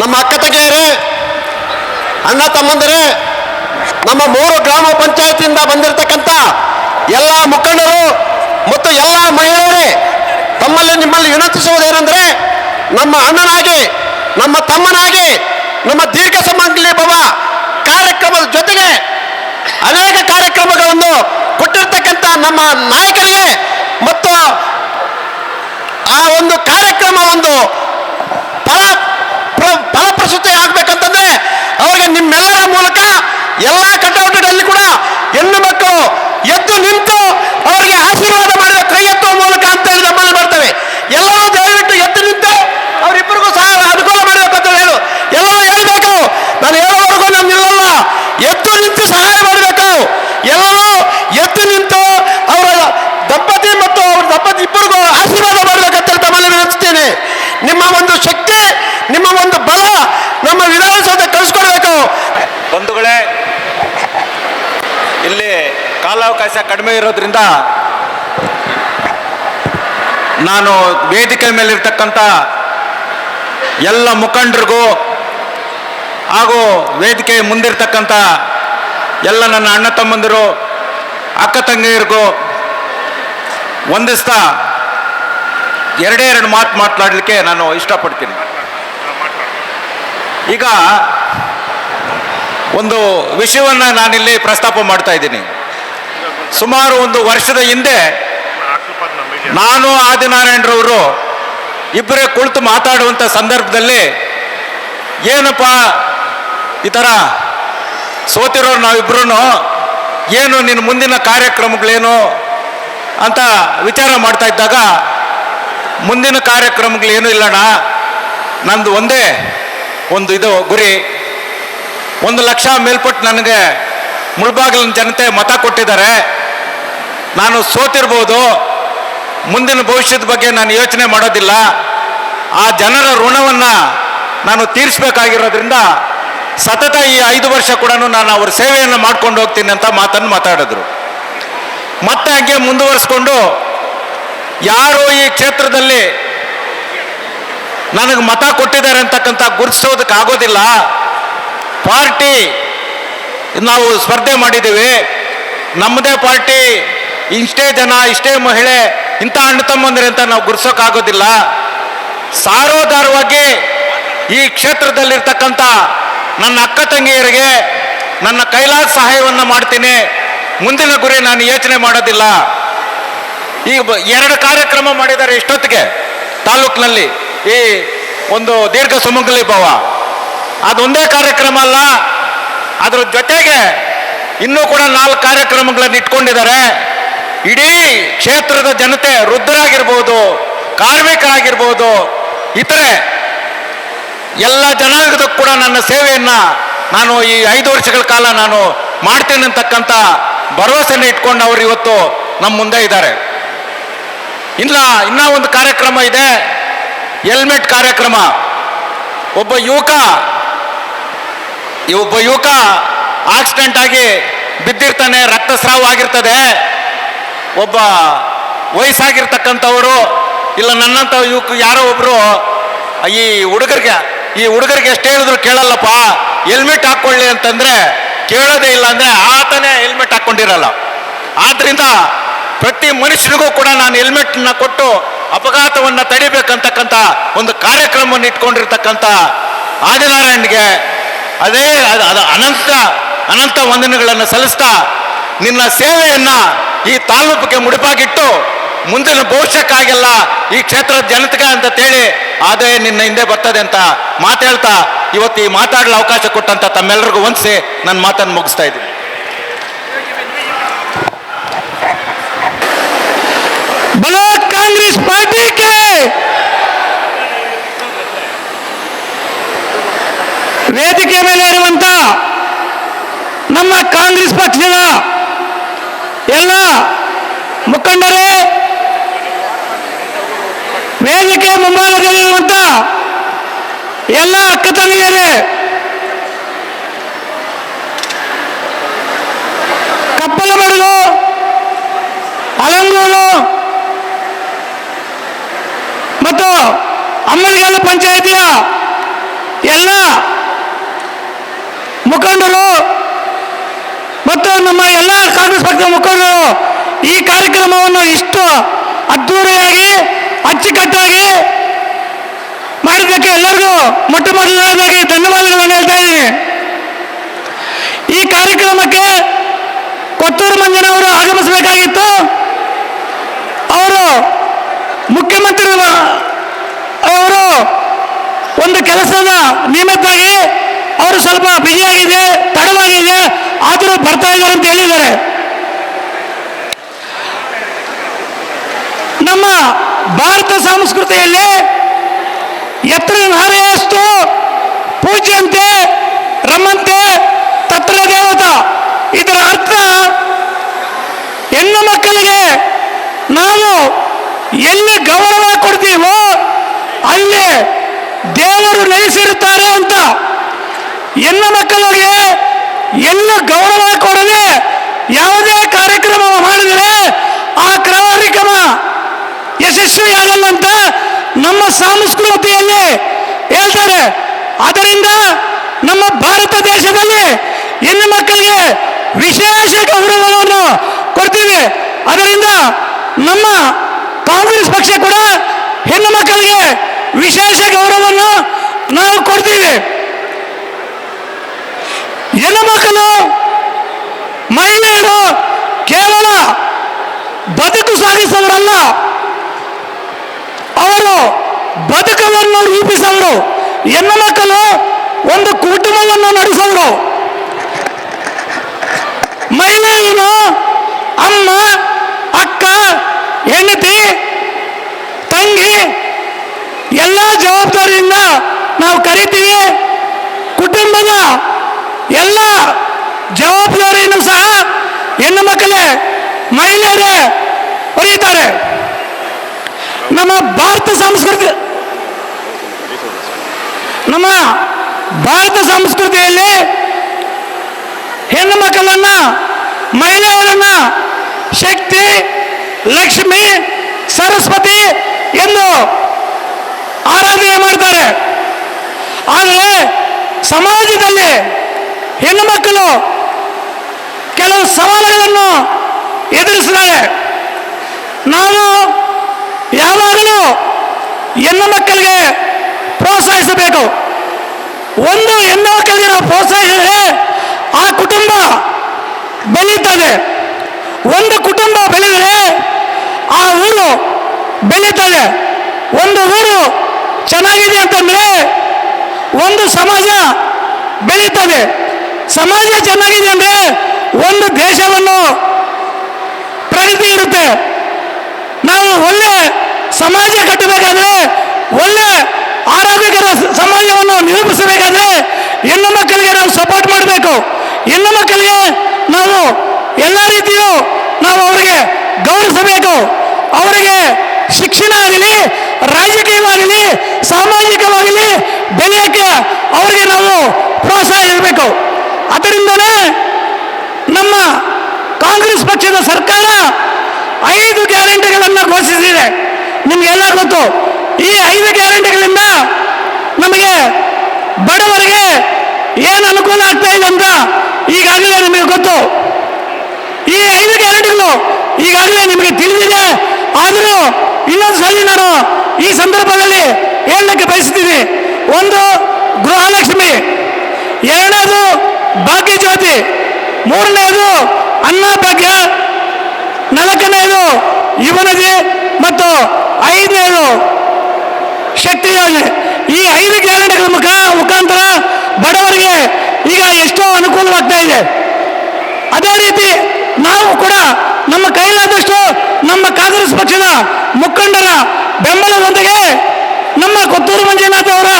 ನಮ್ಮ ಅಕ್ಕ ತಂಗಿಯರೇ ಅಣ್ಣ ತಮ್ಮಂದರೆ, ನಮ್ಮ ಮೂರು ಗ್ರಾಮ ಪಂಚಾಯತಿಯಿಂದ ಬಂದಿರತಕ್ಕಂಥ ಎಲ್ಲ ಮುಖಂಡರು ಮತ್ತು ಎಲ್ಲ ಮಹಿಳೆಯರೇ, ತಮ್ಮಲ್ಲಿ ನಿಮ್ಮಲ್ಲಿ ವಿನಂತಿಸುವುದೇನೆಂದರೆ ನಮ್ಮ ಅಣ್ಣನಾಗಿ, ನಮ್ಮ ತಮ್ಮನಾಗಿ, ನಮ್ಮ ದೀರ್ಘ ಸುಮಂಗಲಿ ಭವ ಕಾರ್ಯಕ್ರಮದ ಜೊತೆಗೆ ಅನೇಕ ಕಾರ್ಯಕ್ರಮಗಳನ್ನು ಕೊಟ್ಟಿರ್ತಕ್ಕಂಥ ನಮ್ಮ ನಾಯಕರಿಗೆ ಮತ್ತು ಆ ಒಂದು ಕಾರ್ಯಕ್ರಮ ಒಂದು ಫಲ ಪ್ರ- ಫಲಪ್ರಸೂತಿ ಆಗ್ಬೇಕಂತಂದ್ರೆ ಅವರಿಗೆ ನಿಮ್ಮೆಲ್ಲರ ಮೂಲಕ ಎಲ್ಲ ಕಟೌಟ್ಗಳಲ್ಲಿ ಕೂಡ ಹೆಣ್ಣು ಮಕ್ಕಳು ಎದ್ದು ನಿಂತು ಅವರಿಗೆ ಆಶೀರ್ವಾದ ಮಾಡಿದ ಕೈ ಎತ್ತುವ ಮೂಲಕ ಅಂತ ಹೇಳಿ ನಮ್ಮಲ್ಲಿ ಬರ್ತವೆ. ಎಲ್ಲರೂ ದಯವಿಟ್ಟು ಎದ್ದು ನಿಂತು ಅವರಿಬ್ಬರಿಗೂ ಸಹ ಅನುಕೂಲ ಮಾಡಬೇಕು ಅಂತ ಹೇಳು. ಎಲ್ಲರೂ ಹೇಳಬೇಕು. ನಾನು ಹೇಳುವವರೆಗೂ ನಾನು ನಿಲ್ಲಲ್ಲ ಎದ್ದು ನಿಂತು ಸಹಾಯ ಮಾಡಬೇಕು. ಎಲ್ಲರೂ ಎದ್ದು ನಿಂತು ಅವರ ದಂಪತಿ ಮತ್ತು ಅವ್ರ ದಂಪತಿ ಇಬ್ಬರಿಗೂ ಆಶೀರ್ವಾದ ಮಾಡಬೇಕಂತ ತಮ್ಮಲ್ಲಿ ವಿನಂತಿಸ್ತೇನೆ. ನಿಮ್ಮ ಒಂದು ಶಕ್ತಿ ನಿಮ್ಮ ಒಂದು ಬಲ ನಮ್ಮ ವಿಧಾನಸೌಧ ಕಳಿಸ್ಕೊಡ್ಬೇಕು. ಬಂಧುಗಳೇ, ಇಲ್ಲಿ ಕಾಲಾವಕಾಶ ಕಡಿಮೆ ಇರೋದ್ರಿಂದ ನಾನು ವೇದಿಕೆ ಮೇಲಿರ್ತಕ್ಕಂಥ ಎಲ್ಲ ಮುಖಂಡರಿಗೂ ಹಾಗೂ ವೇದಿಕೆ ಮುಂದಿರ್ತಕ್ಕಂಥ ಎಲ್ಲ ನನ್ನ ಅಣ್ಣ ತಮ್ಮಂದಿರು, ಅಕ್ಕ ತಂಗಿಯರಿಗೂ ವಂದಿಸ್ತಾ ಎರಡೇ ಎರಡು ಮಾತು ಮಾತನಾಡಲಿಕ್ಕೆ ನಾನು ಇಷ್ಟಪಡ್ತೀನಿ. ಈಗ ಒಂದು ವಿಷಯವನ್ನು ನಾನಿಲ್ಲಿ ಪ್ರಸ್ತಾಪ ಮಾಡ್ತಾ ಇದ್ದೀನಿ. ಸುಮಾರು ಒಂದು ವರ್ಷದ ಹಿಂದೆ ನಾನು ಆದಿನಾರಾಯಣರವರು ಇಬ್ಬರೇ ಕುಳಿತು ಮಾತಾಡುವಂಥ ಸಂದರ್ಭದಲ್ಲಿ ಏನಪ್ಪ ಈ ಥರ ಸೋತಿರೋರು ನಾವಿಬ್ರು ಏನು ನಿನ್ನ ಮುಂದಿನ ಕಾರ್ಯಕ್ರಮಗಳೇನು ಅಂತ ವಿಚಾರ ಮಾಡ್ತಾ ಇದ್ದಾಗ ಮುಂದಿನ ಕಾರ್ಯಕ್ರಮಗಳೇನು ಇಲ್ಲಣ್ಣ, ನಂದು ಒಂದೇ ಒಂದು ಇದು ಗುರಿ. ಒಂದು ಲಕ್ಷ ಮೇಲ್ಪಟ್ಟು ನನಗೆ ಮುಳ್ಬಾಗಿಲಿನ ಜನತೆ ಮತ ಕೊಟ್ಟಿದ್ದಾರೆ. ನಾನು ಸೋತಿರ್ಬೋದು. ಮುಂದಿನ ಭವಿಷ್ಯದ ಬಗ್ಗೆ ನಾನು ಯೋಚನೆ ಮಾಡೋದಿಲ್ಲ. ಆ ಜನರ ಋಣವನ್ನು ನಾನು ತೀರಿಸಬೇಕಾಗಿರೋದ್ರಿಂದ ಸತತ ಈ ಐದು ವರ್ಷ ಕೂಡ ನಾನು ಅವ್ರ ಸೇವೆಯನ್ನು ಮಾಡ್ಕೊಂಡು ಹೋಗ್ತೀನಿ ಅಂತ ಮಾತನ್ನು ಮಾತಾಡಿದ್ರು. ಮತ್ತೆ ಹಾಗೆ ಮುಂದುವರಿಸ್ಕೊಂಡು ಯಾರು ಈ ಕ್ಷೇತ್ರದಲ್ಲಿ ನನಗೆ ಮತ ಕೊಟ್ಟಿದ್ದಾರೆ ಅಂತಕ್ಕಂಥ ಗುರುತಿಸೋದಕ್ಕೆ ಆಗೋದಿಲ್ಲ. ಪಾರ್ಟಿ ನಾವು ಸ್ಪರ್ಧೆ ಮಾಡಿದ್ದೀವಿ. ನಮ್ಮದೇ ಪಾರ್ಟಿ ಇಷ್ಟೇ ಜನ, ಇಷ್ಟೇ ಮಹಿಳೆ, ಇಂಥ ಅಣ್ಣ ತಮ್ಮಂದ್ರೆ ಅಂತ ನಾವು ಗುರ್ಸೋಕ್ಕಾಗೋದಿಲ್ಲ ಸಾರೋದಾರವಾಗಿ ಈ ಕ್ಷೇತ್ರದಲ್ಲಿರ್ತಕ್ಕಂಥ ನನ್ನ ಅಕ್ಕ ತಂಗಿಯರಿಗೆ ನನ್ನ ಕೈಲಾದ ಸಹಾಯವನ್ನು ಮಾಡ್ತೀನಿ. ಮುಂದಿನ ಗುರಿ ನಾನು ಯೋಚನೆ ಮಾಡೋದಿಲ್ಲ. ಈ ಎರಡು ಕಾರ್ಯಕ್ರಮ ಮಾಡಿದ್ದಾರೆ ಇಷ್ಟೊತ್ತಿಗೆ ತಾಲೂಕಿನಲ್ಲಿ. ಈ ಒಂದು ದೀರ್ಘ ಸುಮಂಗಲಿ ಭವ. ಅದೊಂದೇ ಕಾರ್ಯಕ್ರಮ ಅಲ್ಲ, ಅದರ ಜೊತೆಗೆ ಇನ್ನೂ ಕೂಡ ನಾಲ್ಕು ಕಾರ್ಯಕ್ರಮಗಳನ್ನು ಇಟ್ಕೊಂಡಿದ್ದಾರೆ. ಇಡೀ ಕ್ಷೇತ್ರದ ಜನತೆ ವೃದ್ಧರಾಗಿರ್ಬೋದು, ಕಾರ್ಮಿಕರಾಗಿರ್ಬೋದು, ಇತರೆ ಎಲ್ಲ ಜನಾಂಗದಕ್ಕೂ ಕೂಡ ನನ್ನ ಸೇವೆಯನ್ನ ನಾನು ಈ ಐದು ವರ್ಷಗಳ ಕಾಲ ನಾನು ಮಾಡ್ತೇನೆ ಅಂತಕ್ಕಂಥ ಭರವಸೆಯನ್ನು ಇಟ್ಕೊಂಡು ಅವರು ಇವತ್ತು ನಮ್ಮ ಮುಂದೆ ಇದ್ದಾರೆ. ಇಲ್ಲ, ಇನ್ನೂ ಒಂದು ಕಾರ್ಯಕ್ರಮ ಇದೆ. ಹೆಲ್ಮೆಟ್ ಕಾರ್ಯಕ್ರಮ. ಒಬ್ಬ ಯುವಕ ಒಬ್ಬ ಯುವಕ ಆಕ್ಸಿಡೆಂಟ್ ಆಗಿ ಬಿದ್ದಿರ್ತಾನೆ, ರಕ್ತಸ್ರಾವ ಆಗಿರ್ತದೆ. ಒಬ್ಬ ವಯಸ್ಸಾಗಿರ್ತಕ್ಕಂಥವರು, ಇಲ್ಲ ನನ್ನಂಥ ಯುವಕ, ಯಾರೋ ಒಬ್ಬರು ಈ ಹುಡುಗರಿಗೆ ಈ ಹುಡುಗರಿಗೆ ಎಷ್ಟು ಹೇಳಿದ್ರು ಕೇಳಲ್ಲಪ್ಪ, ಹೆಲ್ಮೆಟ್ ಹಾಕೊಳ್ಳಿ ಅಂತಂದ್ರೆ ಕೇಳೋದೇ ಇಲ್ಲ ಅಂದ್ರೆ ಆತನೇ ಹೆಲ್ಮೆಟ್ ಹಾಕೊಂಡಿರಲ್ಲ. ಆದ್ದರಿಂದ ಪ್ರತಿ ಮನುಷ್ಯನಿಗೂ ಕೂಡ ನಾನು ಹೆಲ್ಮೆಟ್ನ ಕೊಟ್ಟು ಅಪಘಾತವನ್ನು ತಡಿಬೇಕಂತಕ್ಕಂಥ ಒಂದು ಕಾರ್ಯಕ್ರಮವನ್ನು ಇಟ್ಕೊಂಡಿರ್ತಕ್ಕಂಥ ಆದಿನಾರಾಯಣ್ಗೆ ಅದೇ ಅದು ಅದು ಅನಂತ ಅನಂತ ವಂದನೆಗಳನ್ನು ಸಲ್ಲಿಸ್ತಾ ನಿನ್ನ ಸೇವೆಯನ್ನ ಈ ತಾಲೂಕಿಗೆ ಮುಡಿಪಾಗಿಟ್ಟು ಮುಂದಿನ ಭವಿಷ್ಯಕ್ಕಾಗೆಲ್ಲ ಈ ಕ್ಷೇತ್ರದ ಜನತೆಗೆ ಅಂತ ಹೇಳಿ ಆದಾಯ ನಿನ್ನ ಹಿಂದೆ ಬರ್ತದೆ ಅಂತ ಮಾತಾಡ್ತಾ ಇವತ್ತು ಈ ಮಾತಾಡಲು ಅವಕಾಶ ಕೊಟ್ಟಂತ ತಮ್ಮೆಲ್ಲರಿಗೂ ವಂದಿಸಿ ನನ್ನ ಮಾತನ್ನು ಮುಗಿಸ್ತಾ ಇದ್ದೀನಿ ಬಲೋ ಪಾರ್ಟಿಗೆ ವೇದಿಕೆ ಮೇಲೆ ಇರುವಂತ ನಮ್ಮ ಕಾಂಗ್ರೆಸ್ ಪಕ್ಷದ ಎಲ್ಲ ಮುಖಂಡರೇ, ವೇದಿಕೆ ಮುಂಭಾಗದಲ್ಲಿರುವಂತ ಎಲ್ಲ ಅಕ್ಕ ತಂಗಿಯರೇ ಕಪ್ಪಲಮಡುಗು ಅಲಂಗೂರು ಮತ್ತು ಅಮ್ಮನಗಲ್ಲು ಪಂಚಾಯಿತಿಯ ಎಲ್ಲ ಮುಖಂಡರು ಮತ್ತು ನಮ್ಮ ಎಲ್ಲ ಕಾಂಗ್ರೆಸ್ ಪಕ್ಷದ ಮುಖಂಡರು ಈ ಕಾರ್ಯಕ್ರಮವನ್ನು ಇಷ್ಟು ಅದ್ದೂರಿಯಾಗಿ, ಅಚ್ಚುಕಟ್ಟಾಗಿ ಮಾಡಿದ್ದಕ್ಕೆ ಎಲ್ಲರಿಗೂ ಮೊಟ್ಟ ಮೊದಲನೇದಾಗಿ ಧನ್ಯವಾದಗಳನ್ನು ಹೇಳ್ತಾ ಇದ್ದೀನಿ. ಈ ಕಾರ್ಯಕ್ರಮಕ್ಕೆ ಕೊತ್ತೂರು ಮಂಜನವರು ಆಗಮಿಸಬೇಕಾಗಿತ್ತು. ಅವರು ಮುಖ್ಯಮಂತ್ರಿ ಅವರು ಒಂದು ಕೆಲಸದ ನಿಯಮಿತವಾಗಿ ಅವರು ಸ್ವಲ್ಪ ಬ್ಯುಸಿಯಾಗಿದೆ ತಡವಾಗಿದೆ, ಆದರೂ ಬರ್ತಾ ಇದ್ದಾರೆ ಅಂತ ಹೇಳಿದ್ದಾರೆ. ನಮ್ಮ ಭಾರತ ಸಂಸ್ಕೃತಿಯಲ್ಲಿ ಎತ್ತರ ನಾರೆಯಷ್ಟು ಪೂಜ್ಯಂತೆ, ರಮಂತೆ ತತ್ರ ದೇವತ ಇದರ ಅರ್ಥ ಹೆಣ್ಣು ಮಕ್ಕಳಿಗೆ ನಾವು ಎಲ್ಲಿ ಗೌರವ ಕೊಡ್ತೀವೋ ಅಲ್ಲಿ ದೇವರು ನೆಲೆಸಿರುತ್ತಾರೆ ಅಂತ. ಹೆಣ್ಣು ಮಕ್ಕಳಿಗೆ ಎಲ್ಲ ಗೌರವ ಕೊಡದೆ ಯಾವುದೇ ಕಾರ್ಯಕ್ರಮ ಮಾಡಿದರೆ ಆ ಕಾರ್ಯಕ್ರಮ ಯಶಸ್ವಿಯಾಗಲ್ಲ ಅಂತ ನಮ್ಮ ಸಂಸ್ಕೃತಿಯಲ್ಲಿ ಹೇಳ್ತಾರೆ. ಅದರಿಂದ ನಮ್ಮ ಭಾರತ ದೇಶದಲ್ಲಿ ಹೆಣ್ಣು ಮಕ್ಕಳಿಗೆ ವಿಶೇಷ ಗೌರವವನ್ನು ಕೊಡ್ತೀವಿ. ಅದರಿಂದ ನಮ್ಮ ಕಾಂಗ್ರೆಸ್ ಪಕ್ಷ ಕೂಡ ಹೆಣ್ಣು ಮಕ್ಕಳಿಗೆ ವಿಶೇಷ ಗೌರವವನ್ನು ನಾವು ಕೊಡ್ತೀವಿ. ಹೆಣ್ಣು ಮಕ್ಕಳು, ಮಹಿಳೆಯರು ಕೇವಲ ಬದುಕು ಸಾಗಿಸೋರಲ್ಲ, ಅವರು ಬದುಕವನ್ನು ರೂಪಿಸೋರು. ಹೆಣ್ಣು ಮಕ್ಕಳು ಒಂದು ಕುಟುಂಬವನ್ನು ನಡೆಸೋರು. ಮಹಿಳೆಯರು ಅಮ್ಮ ಅಕ್ಕ ಹೆಂಡತಿ ತಂಗಿ ಎಲ್ಲ ಜವಾಬ್ದಾರಿಯಿಂದ ನಾವು ಕರಿತೀವಿ. ಕುಟುಂಬದ ಎಲ್ಲ ಜವಾಬ್ದಾರಿಯನ್ನು ಸಹ ಹೆಣ್ಣು ಮಕ್ಕಳೇ, ಮಹಿಳೆಯರೇ ಹೊರೀತಾರೆ ನಮ್ಮ ಭಾರತ ಸಂಸ್ಕೃತಿ, ನಮ್ಮ ಭಾರತ ಸಂಸ್ಕೃತಿಯಲ್ಲಿ ಹೆಣ್ಣು ಮಕ್ಕಳನ್ನ, ಮಹಿಳೆಯರನ್ನ ಶಕ್ತಿ, ಲಕ್ಷ್ಮಿ, ಸರಸ್ವತಿ ಎಂದು ಆರಾಧನೆ ಮಾಡ್ತಾರೆ ಆದರೆ ಸಮಾಜದಲ್ಲಿ ಹೆಣ್ಣು ಮಕ್ಕಳು ಕೆಲವು ಸವಾಲುಗಳನ್ನು ಎದುರಿಸಿದ್ದಾರೆ. ನಾವು ಯಾವಾಗಲೂ ಹೆಣ್ಣು ಮಕ್ಕಳಿಗೆ ಪ್ರೋತ್ಸಾಹಿಸಬೇಕು. ಒಂದು ಹೆಣ್ಣು ಮಕ್ಕಳಿಗೆ ನಾವು ಪ್ರೋತ್ಸಾಹಿಸಿದರೆ ಆ ಕುಟುಂಬ ಬೆಳೀತದೆ ಒಂದು ಕುಟುಂಬ ಬೆಳೆದರೆ ಆ ಊರು ಬೆಳೀತದೆ ಒಂದು ಊರು ಚೆನ್ನಾಗಿದೆ ಅಂತಂದ್ರೆ ಒಂದು ಸಮಾಜ ಬೆಳೀತದೆ. ಸಮಾಜ ಚೆನ್ನಾಗಿದೆ ಅಂದ್ರೆ ಒಂದು ದೇಶವನ್ನು ಪ್ರಗತಿ ಇರುತ್ತೆ. ನಾವು ಒಳ್ಳೆ ಸಮಾಜ ಕಟ್ಟಬೇಕಾದ್ರೆ, ಒಳ್ಳೆ ಆರೋಗ್ಯಕರ ಸಮಾಜವನ್ನು ನಿರೂಪಿಸಬೇಕಾದ್ರೆ ಹೆಣ್ಣು ಮಕ್ಕಳಿಗೆ ನಾವು ಸಪೋರ್ಟ್ ಮಾಡಬೇಕು. ಹೆಣ್ಣು ಮಕ್ಕಳಿಗೆ ನಾವು ಎಲ್ಲ ರೀತಿಯೂ ನಾವು ಅವರಿಗೆ ಗೌರವಿಸಬೇಕು. ಅವರಿಗೆ ಶಿಕ್ಷಣ ಆಗಲಿ ರಾಜಕೀಯವಾಗಲಿ ಸಾಮಾಜಿಕವಾಗಲಿ ಬೆಳೆಯಕ್ಕೆ ಅವರಿಗೆ ನಾವು ಪ್ರೋತ್ಸಾಹ ಇರಬೇಕು ಅದರಿಂದನೇ ನಮ್ಮ ಕಾಂಗ್ರೆಸ್ ಪಕ್ಷದ ಸರ್ಕಾರ ಐದು ಗ್ಯಾರಂಟಿಗಳನ್ನು ಘೋಷಿಸಿದೆ. ನಿಮಗೆಲ್ಲ ಗೊತ್ತು, ಈ ಐದು ಗ್ಯಾರಂಟಿಗಳಿಂದ ನಮಗೆ ಬಡವರಿಗೆ ಏನು ಅನುಕೂಲ ಆಗ್ತಾ ಇದೆ ಅಂತ ಈಗಾಗಲೇ ನಿಮಗೆ ಗೊತ್ತು. ಈ ಐದು ಗ್ಯಾರಂಟಿಗಳು ಈಗಾಗಲೇ ನಿಮಗೆ ತಿಳಿದಿದೆ. ಆದರೂ ಇನ್ನೊಂದು ಸಲ ನಾನು ಈ ಸಂದರ್ಭದಲ್ಲಿ ಹೇಳಲಿಕ್ಕೆ ಬಯಸ್ತೀನಿ ಒಂದು ಗೃಹಲಕ್ಷ್ಮಿ, ಎರಡನೇದು ಭಾಗ್ಯ ಜ್ಯೋತಿ ಮೂರನೇದು ಅನ್ನ ಭಾಗ್ಯ ನಾಲ್ಕನೇದು ಯುವನದಿ ಮತ್ತು ಐದನೇದು ಶಕ್ತಿ ಯೋಜನೆ. ಈ ಐದು ಗ್ಯಾರಂಟಿಗಳ ಮುಖ ಮುಖಾಂತರ ಬಡವರಿಗೆ ಈಗ ಎಷ್ಟೋ ಅನುಕೂಲವಾಗ್ತಾ ಇದೆ. ಅದೇ ರೀತಿ ನಾವು ಕೂಡ ನಮ್ಮ ಕೈಲಾದಷ್ಟು ನಮ್ಮ ಕಾಂಗ್ರೆಸ್ ಪಕ್ಷದ ಮುಖಂಡರ ಬೆಂಬಲದೊಂದಿಗೆ ನಮ್ಮ ಕೊತ್ತೂರು ಮಂಜುನಾಥ್ ಅವರ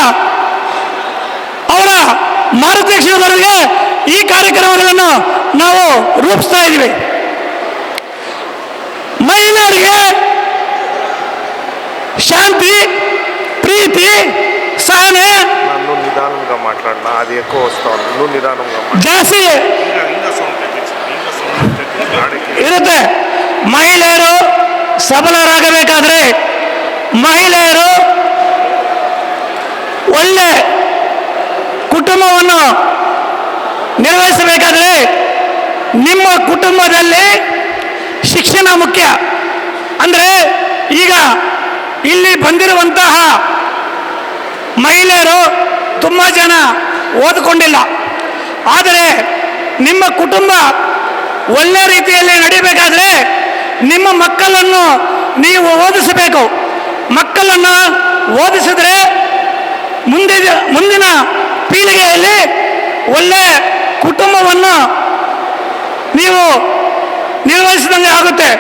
ಅವರ ಮಾರ್ಗದರ್ಶನದೊಂದಿಗೆ ಈ ಕಾರ್ಯಕ್ರಮಗಳನ್ನು ನಾವು ರೂಪಿಸ್ತಾ ಇದ್ದೀವಿ ಮಹಿಳೆಯರಿಗೆ శాంతి ప్రీతి సహనే నువ్వు నిదానంగా మాట్లాడు నా అది ఎక్కువ వస్తా ఉంది నువ్వు నిదానంగా మాట్లాడు ಜಾಸ್ತಿ ఇంకా ఇంకా సౌండ్ ಮಹಿಳೆಯರು ಒಳ್ಳೆ ಕುಟುಂಬವನ್ನು ನಿರ್ವಹಿಸಬೇಕಾದರೆ ನಿಮ್ಮ ಕುಟುಂಬದಲ್ಲಿ ಶಿಕ್ಷಣ ಮುಖ್ಯ. ಅಂದರೆ ಈಗ ಇಲ್ಲಿ ಬಂದಿರುವಂತಹ ಮಹಿಳೆಯರು ತುಂಬ ಜನ ಓದಿಕೊಂಡಿಲ್ಲ. ಆದರೆ ನಿಮ್ಮ ಕುಟುಂಬ ಒಳ್ಳೆ ರೀತಿಯಲ್ಲಿ ನಡಿಬೇಕಾದರೆ ನಿಮ್ಮ ಮಕ್ಕಳನ್ನು ನೀವು ಓದಿಸಬೇಕು. ಮಕ್ಕಳನ್ನು ಓದಿಸಿದ್ರೆ ಮುಂದಿನ ಮುಂದಿನ ಪೀಳಿಗೆಯಲ್ಲಿ ಒಳ್ಳೆ ಕುಟುಂಬವನ್ನು ನೀವು ನಿರ್ವಹಿಸಿದಂಗೆ ಆಗುತ್ತೆ.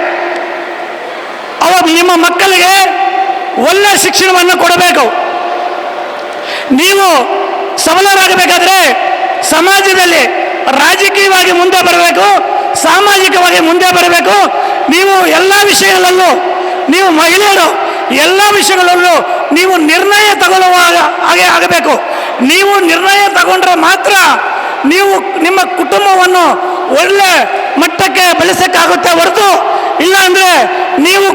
ಅವ ನಿಮ್ಮ ಮಕ್ಕಳಿಗೆ ಒಳ್ಳೆ ಶಿಕ್ಷಣವನ್ನು ಕೊಡಬೇಕು. ನೀವು ಸಬಲರಾಗಬೇಕಾದ್ರೆ ಸಮಾಜದಲ್ಲಿ ರಾಜಕೀಯವಾಗಿ ಮುಂದೆ ಬರಬೇಕು, ಸಾಮಾಜಿಕವಾಗಿ ಮುಂದೆ ಬರಬೇಕು. ನೀವು ಎಲ್ಲ ವಿಷಯಗಳಲ್ಲೂ ನೀವು ಮಹಿಳೆಯರು. ಎಲ್ಲ ವಿಷಯಗಳಲ್ಲೂ ನೀವು ನಿರ್ಣಯ ತಗೊಳ್ಳುವಾಗ ಹಾಗೆ ಆಗಬೇಕು. ನೀವು ನಿರ್ಣಯ ತಗೊಂಡ್ರೆ ಮಾತ್ರ ನೀವು ನಿಮ್ಮ ಕುಟುಂಬವನ್ನು ಒಳ್ಳೆ ಮಟ್ಟಕ್ಕೆ ಬೆಳೆಸಕ್ಕಾಗುತ್ತೆ ಹೊರತು ಇಲ್ಲ ಅಂದ್ರೆ ನೀವು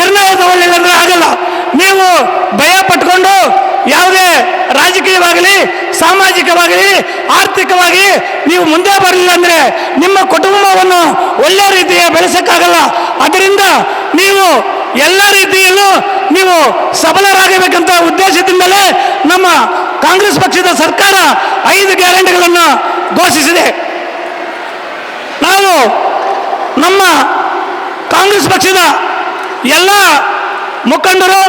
ನಿರ್ಣಯ ತಗೊಳ್ಳಿಲ್ಲ ಅಂದ್ರೆ ಆಗಲ್ಲ. ನೀವು ಭಯ ಪಟ್ಕೊಂಡು ಯಾವುದೇ ರಾಜಕೀಯವಾಗಲಿ, ಸಾಮಾಜಿಕವಾಗಲಿ, ಆರ್ಥಿಕವಾಗಿ ನೀವು ಮುಂದೆ ಬರಲಿಲ್ಲ ಅಂದ್ರೆ ನಿಮ್ಮ ಕುಟುಂಬವನ್ನು ಒಳ್ಳೆ ರೀತಿಯ ಬೆಳೆಸಕ್ಕಾಗಲ್ಲ. ಅದರಿಂದ ನೀವು ಎಲ್ಲ ರೀತಿಯಲ್ಲೂ ನೀವು ಸಬಲರಾಗಬೇಕಂತ ಉದ್ದೇಶದಿಂದಲೇ ನಮ್ಮ ಕಾಂಗ್ರೆಸ್ ಪಕ್ಷದ ಸರ್ಕಾರ ಐದು ಗ್ಯಾರಂಟಿಗಳನ್ನು ಘೋಷಿಸಿದೆ. ನಾವು ನಮ್ಮ ಕಾಂಗ್ರೆಸ್ ಪಕ್ಷದ ಎಲ್ಲ ಮುಖಂಡರು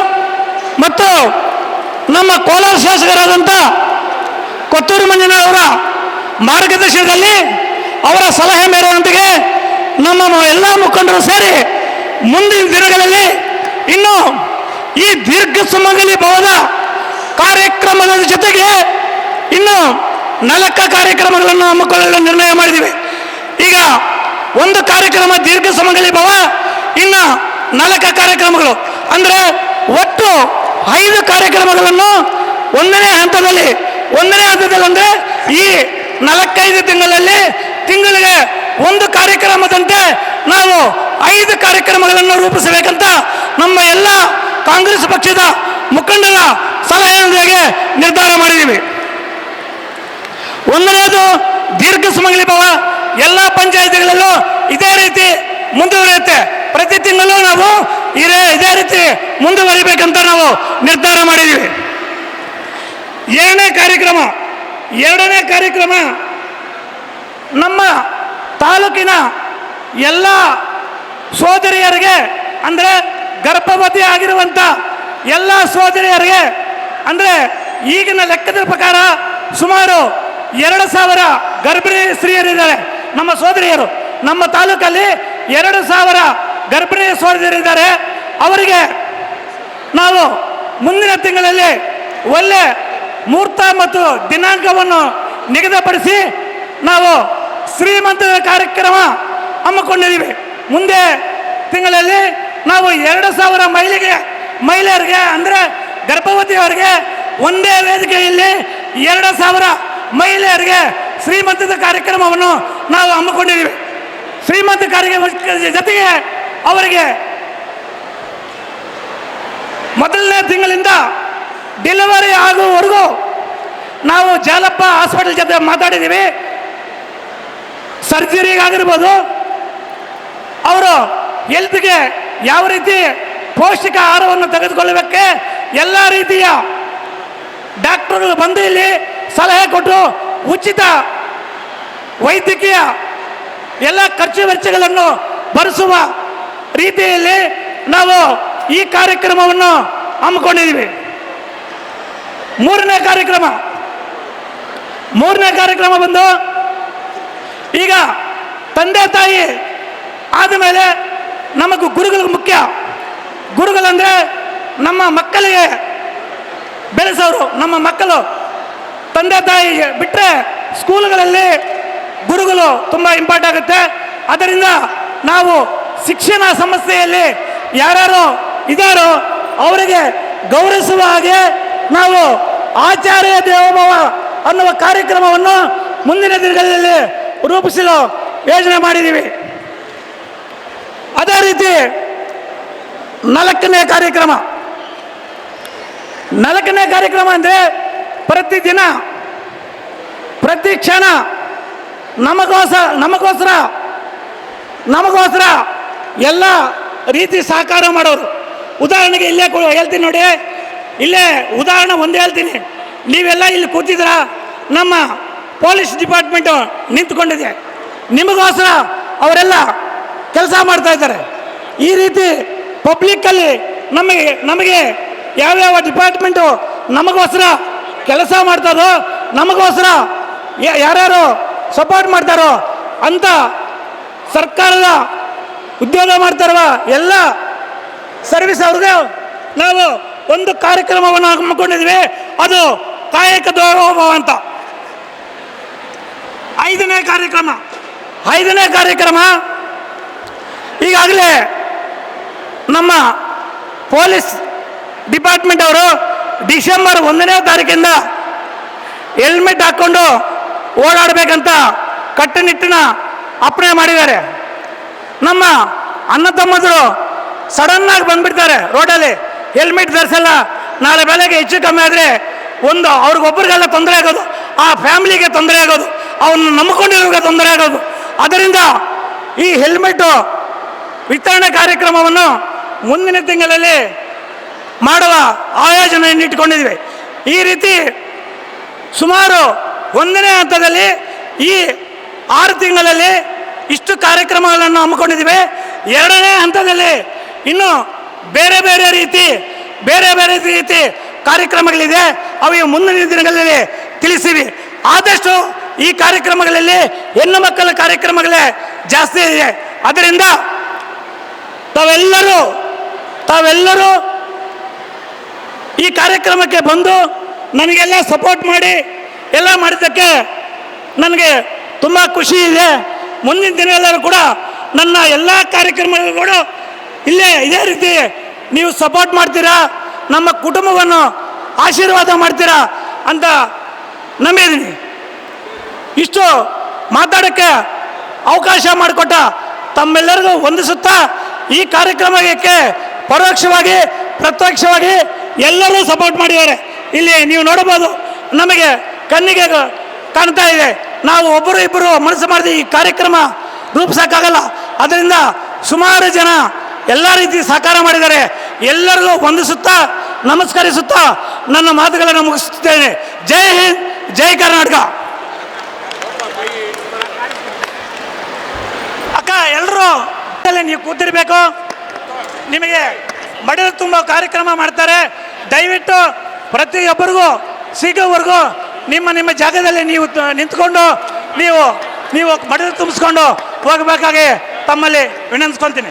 ಮತ್ತು ನಮ್ಮ ಕೋಲಾರ ಶಾಸಕರಾದಂಥ ಕೊತ್ತೂರು ಮಂಜುನಾಥ್ ಅವರ ಮಾರ್ಗದರ್ಶನದಲ್ಲಿ ಅವರ ಸಲಹೆ ಮೇರೆಯೊಂದಿಗೆ ನಮ್ಮ ಎಲ್ಲ ಮುಖಂಡರು ಸೇರಿ ಮುಂದಿನ ದಿನಗಳಲ್ಲಿ ಇನ್ನು ಈ ದೀರ್ಘ ಸುಮಂಗಲಿ ಭವನ ಕಾರ್ಯಕ್ರಮದ ಜೊತೆಗೆ ಇನ್ನು ನಾಲ್ಕ ಕಾರ್ಯಕ್ರಮಗಳನ್ನು ಹಮ್ಮಿಕೊಳ್ಳಲು ನಿರ್ಣಯ ಮಾಡಿದ್ದೀವಿ. ಈಗ ಒಂದು ಕಾರ್ಯಕ್ರಮ ದೀರ್ಘ ಸುಮಂಗಲಿ ಭವ, ಇನ್ನು ನಾಲ್ಕು ಕಾರ್ಯಕ್ರಮಗಳು. ಅಂದರೆ ಒಟ್ಟು ಐದು ಕಾರ್ಯಕ್ರಮಗಳನ್ನು ಒಂದನೇ ಹಂತದಲ್ಲಿ ಒಂದನೇ ಹಂತದಲ್ಲಿ ಅಂದರೆ ಈ ನಾಲ್ಕೈದು ತಿಂಗಳಲ್ಲಿ ತಿಂಗಳಿಗೆ ಒಂದು ಕಾರ್ಯಕ್ರಮದಂತೆ ನಾವು ಐದು ಕಾರ್ಯಕ್ರಮಗಳನ್ನು ರೂಪಿಸಬೇಕಂತ ನಮ್ಮ ಎಲ್ಲ ಕಾಂಗ್ರೆಸ್ ಪಕ್ಷದ ಮುಖಂಡರ ಸಲಹೆಯೊಂದಿಗೆ ನಿರ್ಧಾರ ಮಾಡಿದ್ದೀವಿ. ಒಂದನೇದು ದೀರ್ಘ ಸುಮಂಗಲಿ ಭವ. ಎಲ್ಲ ಪಂಚಾಯತಿಗಳಲ್ಲೂ ಇದೇ ರೀತಿ ಮುಂದುವರಿಯುತ್ತೆ. ಪ್ರತಿ ತಿಂಗಳು ನಾವು ಇದೇ ಇದೇ ರೀತಿ ಮುಂದುವರಿಬೇಕಂತ ನಾವು ನಿರ್ಧಾರ ಮಾಡಿದ್ದೀವಿ. ಏಳನೇ ಕಾರ್ಯಕ್ರಮ, ಎರಡನೇ ಕಾರ್ಯಕ್ರಮ ನಮ್ಮ ತಾಲೂಕಿನ ಎಲ್ಲ ಸೋದರಿಯರಿಗೆ, ಅಂದರೆ ಗರ್ಭವತಿ ಆಗಿರುವಂಥ ಎಲ್ಲ ಸೋದರಿಯರಿಗೆ, ಅಂದರೆ ಈಗಿನ ಲೆಕ್ಕದ ಪ್ರಕಾರ ಸುಮಾರು ಎರಡು ಸಾವಿರ ಗರ್ಭಿಣಿ ಸ್ತ್ರೀಯರಿದ್ದಾರೆ. ನಮ್ಮ ಸೋದರಿಯರು, ನಮ್ಮ ತಾಲೂಕಲ್ಲಿ ಎರಡು ಸಾವಿರ ಗರ್ಭಿಣಿ ಸೋದರಿಯರಿದ್ದಾರೆ. ಅವರಿಗೆ ನಾವು ಮುಂದಿನ ತಿಂಗಳಲ್ಲಿ ಒಳ್ಳೆ ಮುಹೂರ್ತ ಮತ್ತು ದಿನಾಂಕವನ್ನು ನಿಗದಿಪಡಿಸಿ ನಾವು ಶ್ರೀಮಂತ ಕಾರ್ಯಕ್ರಮ ಹಮ್ಮಿಕೊಂಡಿದ್ದೀವಿ ಮುಂದೆ ತಿಂಗಳಲ್ಲಿ ನಾವು ಎರಡು ಸಾವಿರ ಮಹಿಳೆಗೆ ಮಹಿಳೆಯರಿಗೆ ಅಂದರೆ ಗರ್ಭವತಿಯವರಿಗೆ ಒಂದೇ ವೇದಿಕೆಯಲ್ಲಿ ಎರಡು ಸಾವಿರ ಮಹಿಳೆಯರಿಗೆ ಶ್ರೀಮಂತದ ಕಾರ್ಯಕ್ರಮವನ್ನು ನಾವು ಹಮ್ಮಿಕೊಂಡಿದ್ದೀವಿ. ಶ್ರೀಮಂತ ಕಾರ್ಯಕ್ರಮ ಜೊತೆಗೆ ಅವರಿಗೆ ಮೊದಲನೇ ತಿಂಗಳಿಂದ ಡೆಲಿವರಿ ಆಗುವವರೆಗೂ ನಾವು ಜಾಲಪ್ಪ ಹಾಸ್ಪಿಟಲ್ ಜೊತೆ ಮಾತಾಡಿದ್ದೀವಿ. ಸರ್ಜರಿಗಾಗಿರ್ಬೋದು ಅವರು ಹೆಲ್ತ್ಗೆ ಯಾವ ರೀತಿ ಪೌಷ್ಟಿಕ ಆಹಾರವನ್ನು ತೆಗೆದುಕೊಳ್ಳಬೇಕೆ ಎಲ್ಲ ರೀತಿಯ ಡಾಕ್ಟರ್ಗಳು ಬಂದು ಇಲ್ಲಿ ಸಲಹೆ ಕೊಟ್ಟು ಉಚಿತ ವೈದ್ಯಕೀಯ ಎಲ್ಲ ಖರ್ಚು ವೆಚ್ಚಗಳನ್ನು ಭರಿಸುವ ರೀತಿಯಲ್ಲಿ ನಾವು ಈ ಕಾರ್ಯಕ್ರಮವನ್ನು ಹಮ್ಮಿಕೊಂಡಿದ್ದೀವಿ. ಮೂರನೇ ಕಾರ್ಯಕ್ರಮ. ಮೂರನೇ ಕಾರ್ಯಕ್ರಮ ಬಂದು ಈಗ ತಂದೆ ತಾಯಿ ಆದಮೇಲೆ ನಮಗೂ ಗುರುಗಳು ಮುಖ್ಯ. ಗುರುಗಳಂದರೆ ನಮ್ಮ ಮಕ್ಕಳಿಗೆ ಬೆಳೆಸೋರು, ನಮ್ಮ ಮಕ್ಕಳು. ತಂದೆ ತಾಯಿ ಬಿಟ್ಟರೆ ಸ್ಕೂಲ್ಗಳಲ್ಲಿ ಗುರುಗಳು ತುಂಬ ಇಂಪಾರ್ಟ್ ಆಗುತ್ತೆ. ಅದರಿಂದ ನಾವು ಶಿಕ್ಷಣ ಸಮಸ್ಯೆಯಲ್ಲಿ ಯಾರ್ಯಾರು ಇದ್ದಾರೋ ಅವರಿಗೆ ಗೌರವಿಸುವ ಹಾಗೆ ನಾವು ಆಚಾರ್ಯ ದೇವೋಭವ ಅನ್ನುವ ಕಾರ್ಯಕ್ರಮವನ್ನು ಮುಂದಿನ ದಿನಗಳಲ್ಲಿ ರೂಪಿಸಲು ಯೋಜನೆ ಮಾಡಿದ್ದೀವಿ. ಅದೇ ನಾಲ್ಕನೇ ಕಾರ್ಯಕ್ರಮ. ನಾಲ್ಕನೇ ಕಾರ್ಯಕ್ರಮ ಅಂದರೆ ಪ್ರತಿದಿನ, ಪ್ರತಿ ಕ್ಷಣ ನಮಗೋಸ್ಕರ ನಮಗೋಸ್ಕರ ನಮಗೋಸ್ಕರ ಎಲ್ಲ ರೀತಿ ಸಹಕಾರ ಮಾಡೋರು. ಉದಾಹರಣೆಗೆ ಇಲ್ಲೇ ಹೇಳ್ತೀನಿ ನೋಡಿ. ಇಲ್ಲೇ ಉದಾಹರಣೆ ಒಂದು ಹೇಳ್ತೀನಿ. ನೀವೆಲ್ಲ ಇಲ್ಲಿ ಕೂತಿದ್ರ ನಮ್ಮ ಪೊಲೀಸ್ ಡಿಪಾರ್ಟ್ಮೆಂಟು ನಿಂತ್ಕೊಂಡಿದೆ. ನಿಮಗೋಸ್ಕರ ಅವರೆಲ್ಲ ಕೆಲಸ ಮಾಡ್ತಾ ಇದ್ದಾರೆ. ಈ ರೀತಿ ಪಬ್ಲಿಕ್ಕಲ್ಲಿ ನಮಗೆ ನಮಗೆ ಯಾವ್ಯಾವ ಡಿಪಾರ್ಟ್ಮೆಂಟು ನಮಗೋಸ್ಕರ ಕೆಲಸ ಮಾಡ್ತಾರೋ, ನಮಗೋಸ್ಕರ ಯಾರ್ಯಾರು ಸಪೋರ್ಟ್ ಮಾಡ್ತಾರೋ ಅಂತ ಸರ್ಕಾರದ ಉದ್ಯೋಗ ಮಾಡ್ತಾರಲ್ಲ ಎಲ್ಲ ಸರ್ವಿಸ್ ಅವ್ರಿಗೆ ನಾವು ಒಂದು ಕಾರ್ಯಕ್ರಮವನ್ನು ಹಮ್ಮಿಕೊಂಡಿದ್ವಿ. ಅದು ಕಾಯಕ ದೇವೋಭವ ಅಂತ. ಐದನೇ ಕಾರ್ಯಕ್ರಮ ಐದನೇ ಕಾರ್ಯಕ್ರಮ ಈಗಾಗಲೇ ನಮ್ಮ ಪೊಲೀಸ್ ಡಿಪಾರ್ಟ್ಮೆಂಟ್ ಅವರು ಡಿಸೆಂಬರ್ ಒಂದನೇ ತಾರೀಕಿಂದ ಹೆಲ್ಮೆಟ್ ಹಾಕ್ಕೊಂಡು ಓಡಾಡಬೇಕಂತ ಕಟ್ಟುನಿಟ್ಟಿನ ಅಪ್ಪಣೆ ಮಾಡಿದ್ದಾರೆ. ನಮ್ಮ ಅಣ್ಣ ತಮ್ಮದರು ಸಡನ್ ಆಗಿ ಬಂದ್ಬಿಡ್ತಾರೆ ರೋಡಲ್ಲಿ. ಹೆಲ್ಮೆಟ್ ಧರಿಸಲ್ಲ, ನಾಳೆ ಬೆಳಗ್ಗೆ ಹೆಚ್ಚು ಕಮ್ಮಿ ಆದರೆ ಒಂದು ಅವ್ರಿಗೊಬ್ಬರಿಗೆಲ್ಲ ತೊಂದರೆ ಆಗೋದು, ಆ ಫ್ಯಾಮಿಲಿಗೆ ತೊಂದರೆ ಆಗೋದು ಅವನ್ನ ನಂಬಿಕೊಂಡಿರೋರಿಗೆ ತೊಂದರೆ ಆಗೋದು. ಅದರಿಂದ ಈ ಹೆಲ್ಮೆಟ್ಟು ವಿತರಣೆ ಕಾರ್ಯಕ್ರಮವನ್ನು ಮುಂದಿನ ತಿಂಗಳಲ್ಲಿ ಮಾಡುವ ಆಯೋಜನೆಯನ್ನು ಇಟ್ಟುಕೊಂಡಿದ್ವಿ. ಈ ರೀತಿ ಸುಮಾರು ಒಂದನೇ ಹಂತದಲ್ಲಿ ಈ ಆರು ತಿಂಗಳಲ್ಲಿ ಇಷ್ಟು ಕಾರ್ಯಕ್ರಮಗಳನ್ನು ಹಮ್ಮಿಕೊಂಡಿದ್ದೀವಿ ಎರಡನೇ ಹಂತದಲ್ಲಿ ಇನ್ನು ಬೇರೆ ಬೇರೆ ರೀತಿ, ಬೇರೆ ಬೇರೆ ರೀತಿ ಕಾರ್ಯಕ್ರಮಗಳಿದೆ. ಅವು ಮುಂದಿನ ದಿನಗಳಲ್ಲಿ ತಿಳಿಸಿವಿ. ಆದಷ್ಟು ಈ ಕಾರ್ಯಕ್ರಮಗಳಲ್ಲಿ ಹೆಣ್ಣು ಮಕ್ಕಳ ಕಾರ್ಯಕ್ರಮಗಳೇ ಜಾಸ್ತಿ ಇದೆ. ಅದರಿಂದ ತಾವೆಲ್ಲರೂ ತಾವೆಲ್ಲರೂ ಈ ಕಾರ್ಯಕ್ರಮಕ್ಕೆ ಬಂದು ನನಗೆಲ್ಲ ಸಪೋರ್ಟ್ ಮಾಡಿ, ಎಲ್ಲ ಮಾಡಿದ್ದಕ್ಕೆ ನನಗೆ ತುಂಬ ಖುಷಿ ಇದೆ. ಮುಂದಿನ ದಿನ ಎಲ್ಲರೂ ಕೂಡ ನನ್ನ ಎಲ್ಲ ಕಾರ್ಯಕ್ರಮಗಳು ಇಲ್ಲೇ ಇದೇ ರೀತಿ ನೀವು ಸಪೋರ್ಟ್ ಮಾಡ್ತೀರಾ, ನಮ್ಮ ಕುಟುಂಬವನ್ನು ಆಶೀರ್ವಾದ ಮಾಡ್ತೀರಾ ಅಂತ ನಂಬಿದ್ದೀನಿ. ಇಷ್ಟು ಮಾತಾಡೋಕ್ಕೆ ಅವಕಾಶ ಮಾಡಿಕೊಟ್ಟ ತಮ್ಮೆಲ್ಲರಿಗೂ ವಂದಿಸುತ್ತಾ ಈ ಕಾರ್ಯಕ್ರಮಕ್ಕೆ ಪರೋಕ್ಷವಾಗಿ, ಪ್ರತ್ಯಕ್ಷವಾಗಿ ಎಲ್ಲರೂ ಸಪೋರ್ಟ್ ಮಾಡಿದ್ದಾರೆ. ಇಲ್ಲಿ ನೀವು ನೋಡಬಹುದು, ನಮಗೆ ಕಣ್ಣಿಗೆ ಕಾಣ್ತಾ ಇದೆ. ನಾವು ಒಬ್ಬರು ಇಬ್ಬರು ಮನಸ್ಸು ಮಾಡಿದ ಈ ಕಾರ್ಯಕ್ರಮ ರೂಪಿಸೋಕ್ಕಾಗಲ್ಲ. ಅದರಿಂದ ಸುಮಾರು ಜನ ಎಲ್ಲ ರೀತಿ ಸಹಕಾರ ಮಾಡಿದ್ದಾರೆ. ಎಲ್ಲರಿಗೂ ವಂದಿಸುತ್ತಾ, ನಮಸ್ಕರಿಸುತ್ತಾ ನನ್ನ ಮಾತುಗಳನ್ನು ಮುಗಿಸುತ್ತೇನೆ ಜೈ ಹಿಂದ್, ಜೈ ಕರ್ನಾಟಕ. ಅಕ್ಕ ಎಲ್ಲರೂ ನೀವು ಕೂತಿರ್ಬೇಕು? ನಿಮಗೆ ಮಡಿಲು ತುಂಬ ಕಾರ್ಯಕ್ರಮ ಮಾಡ್ತಾರೆ. ದಯವಿಟ್ಟು ಪ್ರತಿಯೊಬ್ಬರಿಗೂ ಸಿಗೋವರೆಗೂ ನಿಮ್ಮ ನಿಮ್ಮ ಜಾಗದಲ್ಲಿ ನೀವು ನಿಂತ್ಕೊಂಡು ನೀವು ನೀವು ಮಡಿಲು ತುಂಬಿಸ್ಕೊಂಡು ಹೋಗಬೇಕಾಗಿ ತಮ್ಮಲ್ಲಿ ವಿನಂತಿಸ್ಕೊತೀನಿ.